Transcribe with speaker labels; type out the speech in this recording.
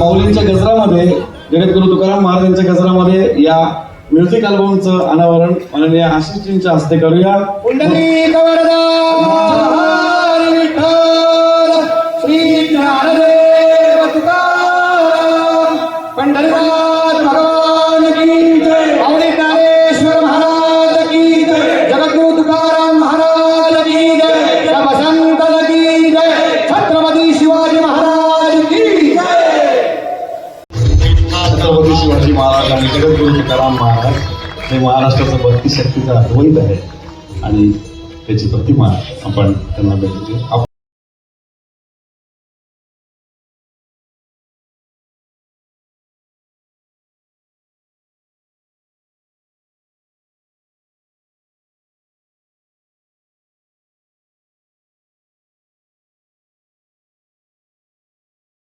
Speaker 1: माऊलींच्या गजरामध्ये जगद्गुरु तुकाराम महाराजांच्या गजरामध्ये या म्युझिक अल्बमचं अनावरण माननीय आशिषजींच्या हस्ते करूया.
Speaker 2: श्री ज्ञानदेव तुकाराम पंढरीनाथ भगवान
Speaker 1: शिवाजी महाराज आणि जगद्गुरु तुकाराम महाराज हे महाराष्ट्राचं भक्ती शक्तीचं अद्वैत आहे. आणि त्याची प्रतिमा आपण त्यांना भेटली